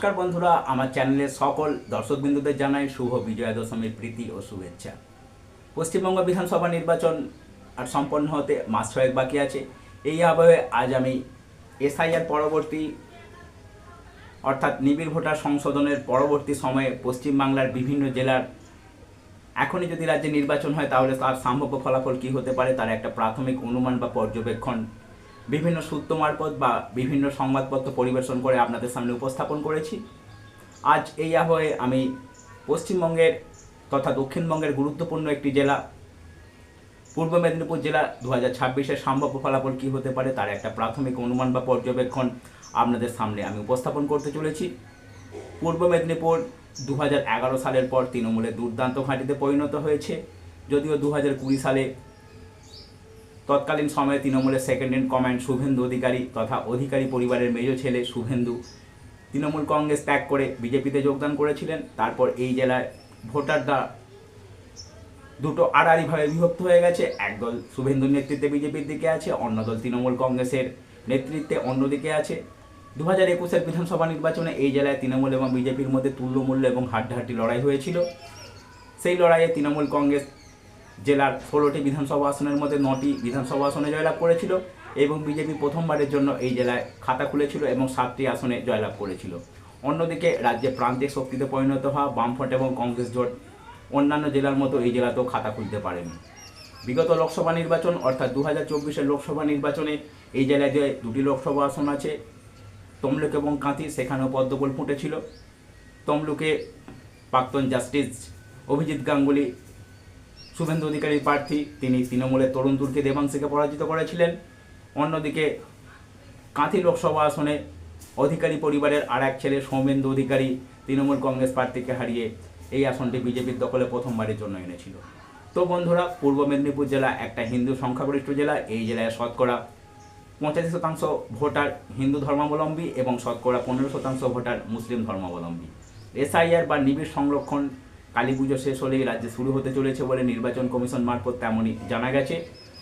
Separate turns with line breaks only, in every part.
নমস্কার বন্ধুরা, আমার চ্যানেলের সকল দর্শকবিন্দুদের জানাই শুভ বিজয়া দশমীর প্রীতি ও শুভেচ্ছা। পশ্চিমবঙ্গ বিধানসভা নির্বাচন আর সম্পন্ন হতে মাস ছয়েক বাকি আছে। এই আবহে আজ আমি এসআইআর পরবর্তী, অর্থাৎ নিবিড় ভোটার সংশোধনের পরবর্তী সময়ে পশ্চিমবাংলার বিভিন্ন জেলার, এখনই যদি রাজ্যে নির্বাচন হয় তাহলে তার সম্ভাব্য ফলাফল কী হতে পারে তার একটা প্রাথমিক অনুমান বা পর্যবেক্ষণ বিভিন্ন সূত্র মারফত বা বিভিন্ন সংবাদপত্র পরিবেশন করে আপনাদের সামনে উপস্থাপন করেছি। আজ এই আবহে আমি পশ্চিমবঙ্গের তথা দক্ষিণবঙ্গের গুরুত্বপূর্ণ একটি জেলা, পূর্ব মেদিনীপুর জেলা দু হাজার ছাব্বিশের সম্ভাব্য ফলাফল কী হতে পারে তার একটা প্রাথমিক অনুমান বা পর্যবেক্ষণ আপনাদের সামনে আমি উপস্থাপন করতে চলেছি। পূর্ব মেদিনীপুর দু সালের পর তৃণমূলের দুর্দান্ত ঘাঁটিতে পরিণত হয়েছে। যদিও দু হাজার কুড়ি সালে তৎকালীন সময়ে তৃণমূলের second in command Suvendu Adhikari তথা অধিকারী পরিবারের মেজ ছেলে শুভেন্দু তৃণমূল কংগ্রেস ত্যাগ করে বিজেপিতে যোগদান করেছিলেন। তারপর এই জেলায় ভোটাররা দুটো আড়াআড়িভাবে বিভক্ত হয়ে গেছে। একদল শুভেন্দুর নেতৃত্বে বিজেপির দিকে আছে, অন্য দল তৃণমূল কংগ্রেসের নেতৃত্বে অন্যদিকে আছে। দু হাজার একুশের বিধানসভা নির্বাচনে এই জেলায় তৃণমূল এবং বিজেপির মধ্যে তুল্যমূল্য এবং হাড্ডাহাড্ডি লড়াই হয়েছিল। সেই লড়াইয়ে তৃণমূল কংগ্রেস জেলার ষোলোটি বিধানসভা আসনের মধ্যে নটি বিধানসভা আসনে জয়লাভ করেছিল এবং বিজেপি প্রথমবারের জন্য এই জেলায় খাতা খুলেছিল এবং সাতটি আসনে জয়লাভ করেছিল। অন্যদিকে রাজ্যে প্রান্তিক শক্তিতে পরিণত হওয়া বামফ্রন্ট এবং কংগ্রেস জোট অন্যান্য জেলার মতো এই জেলাতেও খাতা খুলতে পারেনি। বিগত লোকসভা নির্বাচন, অর্থাৎ দু হাজার লোকসভা নির্বাচনে এই জেলায় যে দুটি লোকসভা আসন আছে, তমলুক এবং কাঁথি, সেখানেও পদ্মফুল ফুটেছিল। তমলুকে প্রাক্তন জাস্টিস অভিজিৎ গাঙ্গুলি শুভেন্দু অধিকারীর প্রার্থী, তিনি তৃণমূলের তরুণ তুর্কি দেবাংশীকে পরাজিত করেছিলেন। অন্যদিকে কাঁথি লোকসভা আসনে অধিকারী পরিবারের আর এক ছেলে সৌমেন্দু অধিকারী তৃণমূল কংগ্রেস প্রার্থীকে হারিয়ে এই আসনটি বিজেপির দখলে প্রথমবারের জন্য এনেছিল। তো বন্ধুরা, পূর্ব মেদিনীপুর জেলা একটা হিন্দু সংখ্যাগরিষ্ঠ জেলা, এই জেলায় শতকরা পঁচাশি শতাংশ ভোটার হিন্দু ধর্মাবলম্বী এবং শতকরা পনেরো শতাংশ ভোটার মুসলিম ধর্মাবলম্বী। এসআইআর বা নিবিড় সংরক্ষণ কালী পুজো শেষ হলেই রাজ্যে শুরু হতে চলেছে বলে নির্বাচন কমিশন মারফত তেমনই জানা গেছে।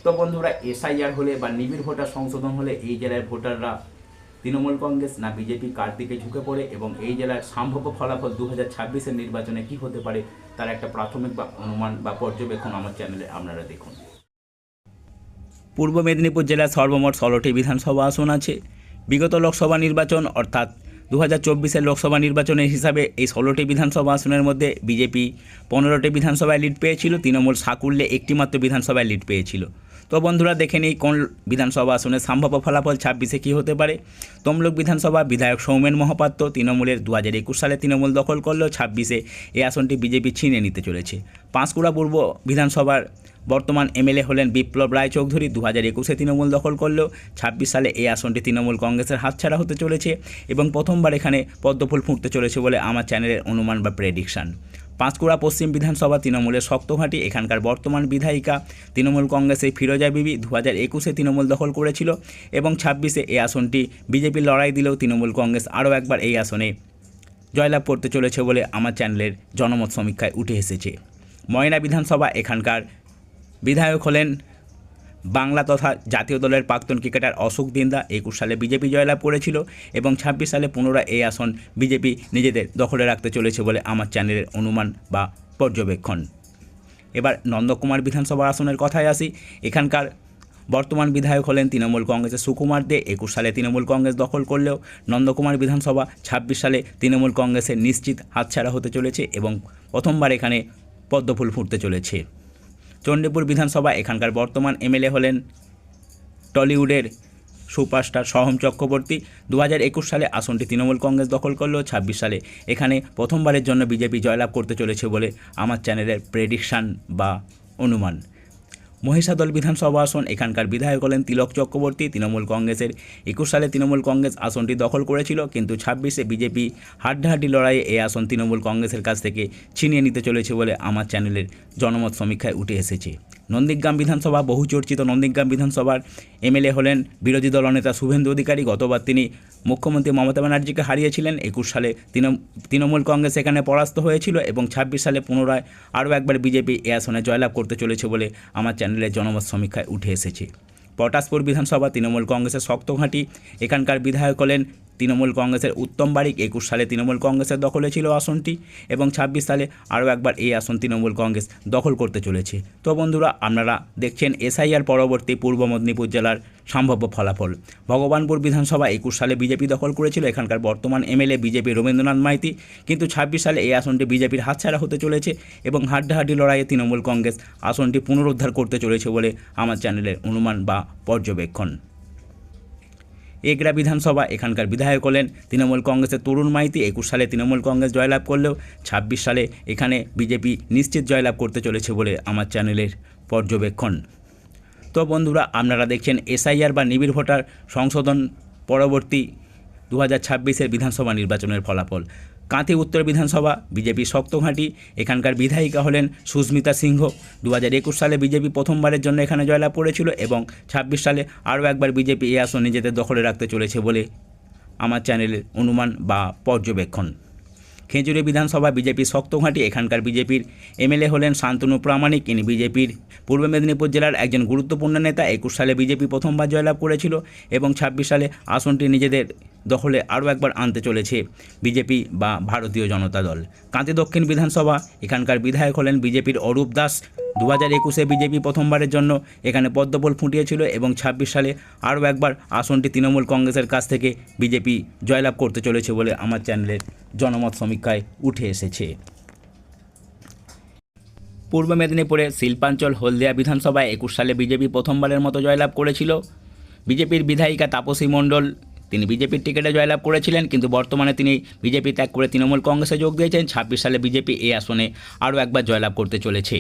তো বন্ধুরা, এসআইআর হলে বা নিবিড় ভোটার সংশোধন হলে এই জেলার ভোটাররা তৃণমূল কংগ্রেস না বিজেপি কার দিকে ঝুঁকে পড়ে এবং এই জেলার সম্ভাব্য ফলাফল দু হাজার নির্বাচনে কী হতে পারে তার একটা প্রাথমিক বা অনুমান বা পর্যবেক্ষণ আমার চ্যানেলে আপনারা দেখুন। পূর্ব মেদিনীপুর জেলার সর্বমোট ষোলোটি বিধানসভা আসন আছে। বিগত লোকসভা নির্বাচন অর্থাৎ দু হাজার চব্বিশের লোকসভা নির্বাচনের হিসাবে এই ষোলোটি বিধানসভা আসনের মধ্যে বিজেপি পনেরোটি বিধানসভায় লিড পেয়েছিল, তৃণমূল সাকুল্যে একটিমাত্র বিধানসভায় লিড পেয়েছিল। তো বন্ধুরা, দেখে নিই কোন বিধানসভা আসনের সম্ভাব্য ফলাফল ছাব্বিশে কী হতে পারে। তমলুক বিধানসভা, বিধায়ক সৌমেন মহাপাত্র, তৃণমূলের দু হাজার একুশ সালে তৃণমূল দখল করলেও ছাব্বিশে এই আসনটি বিজেপি ছিনিয়ে নিতে চলেছে। পাঁশকুড়া পূর্ব বিধানসভার বর্তমান এমএলএ হলেন বিপ্লব রায় চৌধুরী দু হাজার একুশে তৃণমূল দখল করলেও ছাব্বিশ সালে এই আসনটি তৃণমূল কংগ্রেসের হাতছাড়া হতে চলেছে এবং প্রথমবার এখানে পদ্মফুল ফুটতে চলেছে বলে আমার চ্যানেলের অনুমান বা প্রেডিকশান পাঁশকুড়া পশ্চিম বিধানসভা তৃণমূলের শক্তঘাঁটি এখানকার বর্তমান বিধায়িকা তৃণমূল কংগ্রেসের ফিরোজা বিবি দু হাজার একুশে তৃণমূল দখল করেছিল এবং ছাব্বিশে এই আসনটি বিজেপির লড়াই দিলেও তৃণমূল কংগ্রেস আরও একবার এই আসনে জয়লাভ করতে চলেছে বলে আমার চ্যানেলের জনমত সমীক্ষায় উঠে এসেছে। ময়না বিধানসভা, এখানকার বিধায়ক হলেন বাংলা তথা জাতীয় দলের প্রাক্তন ক্রিকেটার অশোক দিন্দা। একুশ সালে বিজেপি জয়লাভ করেছিল এবং ছাব্বিশ সালে পুনরায় এই আসন বিজেপি নিজেদের দখলে রাখতে চলেছে বলে আমার চ্যানেলের অনুমান বা পর্যবেক্ষণ। এবার নন্দকুমার বিধানসভা আসনের কথায় আসি। এখানকার বর্তমান বিধায়ক হলেন তৃণমূল কংগ্রেসের সুকুমার দে। একুশ সালে তৃণমূল কংগ্রেস দখল করলেও নন্দকুমার বিধানসভা, ছাব্বিশ সালে তৃণমূল কংগ্রেসের নিশ্চিত হাতছাড়া হতে চলেছে এবং প্রথমবার এখানে পদ্মফুল ফুটতে চলেছে। চণ্ডীপুর বিধানসভা, এখানকার বর্তমান এমএলএ হলেন টলিউডের সুপারস্টার সহম চক্রবর্তী। দু একুশ সালে আসনটি তৃণমূল কংগ্রেস দখল করলেও ছাব্বিশ সালে এখানে প্রথমবারের জন্য বিজেপি জয়লাভ করতে চলেছে বলে আমার চ্যানেলের প্রেডিকশান বা অনুমান। মহিষাদল বিধানসভা আসন, এখানকার বিধায়ক হলেন তিলক চক্রবর্তী। তৃণমূল কংগ্রেসের একুশ সালে তৃণমূল কংগ্রেস আসনটি দখল করেছিল, কিন্তু ছাব্বিশে বিজেপি হাড্ডাহাড্ডি লড়াইয়ে এই আসন তৃণমূল কংগ্রেসের কাছ থেকে ছিনিয়ে নিতে চলেছে বলে আমার চ্যানেলের জনমত সমীক্ষায় উঠে এসেছে। নন্দীগ্রাম বিধানসভা, বহুচর্চিত নন্দীগ্রাম বিধানসভার এমএলএ হলেন বিরোধী দলনেতা শুভেন্দু অধিকারী। গতবার তিনি মুখ্যমন্ত্রী মমতা ব্যানার্জিকে হারিয়েছিলেন। একুশ সালে তৃণমূল কংগ্রেস এখানে পরাস্ত হয়েছিল এবং ছাব্বিশ সালে পুনরায় আরও একবার বিজেপি এ আসনে জয়লাভ করতে চলেছে বলে আমার চ্যানেলের জনমত সমীক্ষায় উঠে এসেছে। পটাশপুর বিধানসভা তৃণমূল কংগ্রেসের শক্ত ঘাঁটি। এখানকার বিধায়ক হলেন তৃণমূল কংগ্রেসের উত্তম বারিক। একুশ সালে তৃণমূল কংগ্রেসের দখলে ছিল আসনটি এবং ছাব্বিশ সালে আরও একবার এই আসন তৃণমূল কংগ্রেস দখল করতে চলেছে। তো বন্ধুরা, আপনারা দেখছেন এসআইআর পরবর্তী পূর্ব মেদিনীপুর জেলার সম্ভাব্য ফলাফল। ভগবানপুর বিধানসভা একুশ সালে বিজেপি দখল করেছিল, এখানকার বর্তমান এমএলএ বিজেপি রবীন্দ্রনাথ মাইতি। কিন্তু ছাব্বিশ সালে এই আসনটি বিজেপির হাতছাড়া হতে চলেছে এবং হাড্ডাহাড্ডি লড়াইয়ে তৃণমূল কংগ্রেস আসনটি পুনরুদ্ধার করতে চলেছে বলে আমার চ্যানেলের অনুমান বা পর্যবেক্ষণ। এগরা বিধানসভা এখানকার বিধায়ক হলেন তৃণমূল কংগ্রেসের তরুণ মাইতি। একুশ সালে তৃণমূল কংগ্রেস জয়লাভ করলেও ছাব্বিশ সালে এখানে বিজেপি নিশ্চিত জয়লাভ করতে চলেছে বলে আমার চ্যানেলের পর্যবেক্ষণ। তো বন্ধুরা, আপনারা দেখছেন এসআইআর বা নিবিড় ভোটার সংশোধন পরবর্তী দু হাজার ছাব্বিশের বিধানসভা নির্বাচনের ফলাফল। কাঁথি উত্তর বিধানসভা, বিজেপি শক্তঘাঁটি এখানকার বিধায়িকা হলেন সুস্মিতা সিংহ। দু হাজার একুশ সালে বিজেপি প্রথমবারের জন্য এখানে জয়লাভ করেছিল এবং ছাব্বিশ সালে আরও একবার বিজেপি এই আসন নিজেদের দখলে রাখতে চলেছে বলে আমার চ্যানেলের অনুমান বা পর্যবেক্ষণ। খেজুরি বিধানসভা বিজেপি শক্তঘাঁটি এখানকার বিজেপির এমএলএ হলেন শান্তনু প্রামাণিক, ইনি বিজেপির পূর্ব মেদিনীপুর জেলার একজন গুরুত্বপূর্ণ নেতা। একুশ সালে বিজেপি প্রথমবার জয়লাভ করেছিল এবং ছাব্বিশ সালে আসনটি নিজেদের দখলে আরও একবার আনতে চলেছে বিজেপি বা ভারতীয় জনতা দল। কাঁতি দক্ষিণ বিধানসভা, এখানকার বিধায়ক হলেন বিজেপির অরূপ দাস। দু হাজার একুশে বিজেপি প্রথমবারের জন্য এখানে পদ্মপল ফুটিয়েছিল এবং ছাব্বিশ সালে আরও একবার আসনটি তৃণমূল কংগ্রেসের কাছ থেকে বিজেপি জয়লাভ করতে চলেছে বলে আমার চ্যানেলের জনমত সমীক্ষায় উঠে এসেছে। পূর্ব মেদিনীপুরে শিল্পাঞ্চল হলদিয়া বিধানসভায় একুশ সালে বিজেপি প্রথমবারের মতো জয়লাভ করেছিল। বিজেপির বিধায়িকা তাপসী মণ্ডল তিনি বিজেপির টিকিটে জয়লাভ করেছিলেন, কিন্তু বর্তমানে তিনি বিজেপি ত্যাগ করে তৃণমূল কংগ্রেসে যোগ দিয়েছেন। ছাব্বিশ সালে বিজেপি এই আসনে আরও একবার জয়লাভ করতে চলেছে।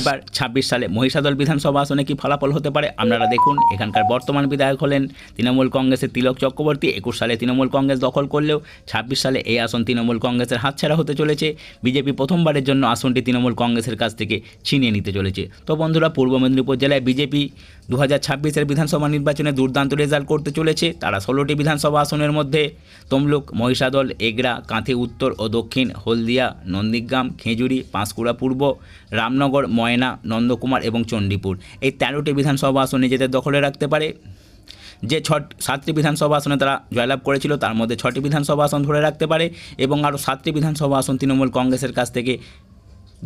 এবার ছাব্বিশ সালে মহিষাদল বিধানসভা আসনে কি ফলাফল হতে পারে? আপনারা দেখুন, এখানকার বর্তমান বিধায়ক হলেন তৃণমূল কংগ্রেসের তিলক চক্রবর্তী। একুশ সালে তৃণমূল কংগ্রেস দখল করলেও ছাব্বিশ সালে এই আসন তৃণমূল কংগ্রেসের হাতছাড়া হতে চলেছে। বিজেপি প্রথমবারের জন্য আসনটি তৃণমূল কংগ্রেসের কাছ থেকে ছিনিয়ে নিতে চলেছে। তো বন্ধুরা, পূর্ব মেদিনীপুর জেলায় বিজেপি দু হাজার ছাব্বিশের বিধানসভা নির্বাচনে দুর্দান্ত রেজাল্ট করতে চলেছে তারা ষোলোটি বিধানসভা আসনের মধ্যে। তমলুক, মহিষাদল এগরা কাঁথি উত্তর ও দক্ষিণ, হলদিয়া, নন্দীগ্রাম, খেজুরি, পাঁশকুড়া পূর্ব, রামনগর, ময়না, নন্দকুমার এবং চণ্ডীপুর। এই তেরোটি বিধানসভা আসন নিজেদের দখলে রাখতে পারে। যে ছ সাতটি বিধানসভা আসনে তারা জয়লাভ করেছিল তার মধ্যে ছটি বিধানসভা আসন ধরে রাখতে পারে এবং আরও সাতটি বিধানসভা আসন তৃণমূল কংগ্রেসের কাছ থেকে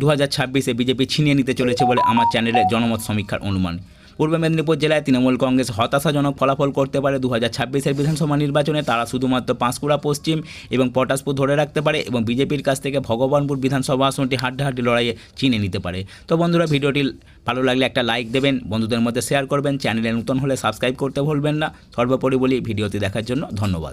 দু হাজার ছাব্বিশে বিজেপি ছিনিয়ে নিতে চলেছে বলে আমার চ্যানেলের জনমত সমীক্ষার অনুমান। পূর্ব মেদিনীপুর জেলায় তৃণমূল কংগ্রেস হতাশাজনক ফলাফল করতে পারে। দু হাজার ছাব্বিশের বিধানসভা নির্বাচনে তারা শুধুমাত্র পাঁশকুড়া পশ্চিম এবং পটাশপুর ধরে রাখতে পারে এবং বিজেপির কাছ থেকে ভগবানপুর বিধানসভা আসনটি হাড্ডাহাড্ডি লড়াইয়ে চিনে নিতে পারে। তো বন্ধুরা, ভিডিওটি ভালো লাগলে একটা লাইক দেবেন, বন্ধুদের মধ্যে শেয়ার করবেন। চ্যানেলে নতুন হলে সাবস্ক্রাইব করতে ভুলবেন না। সর্বোপরি বলি, ভিডিওটি দেখার জন্য ধন্যবাদ।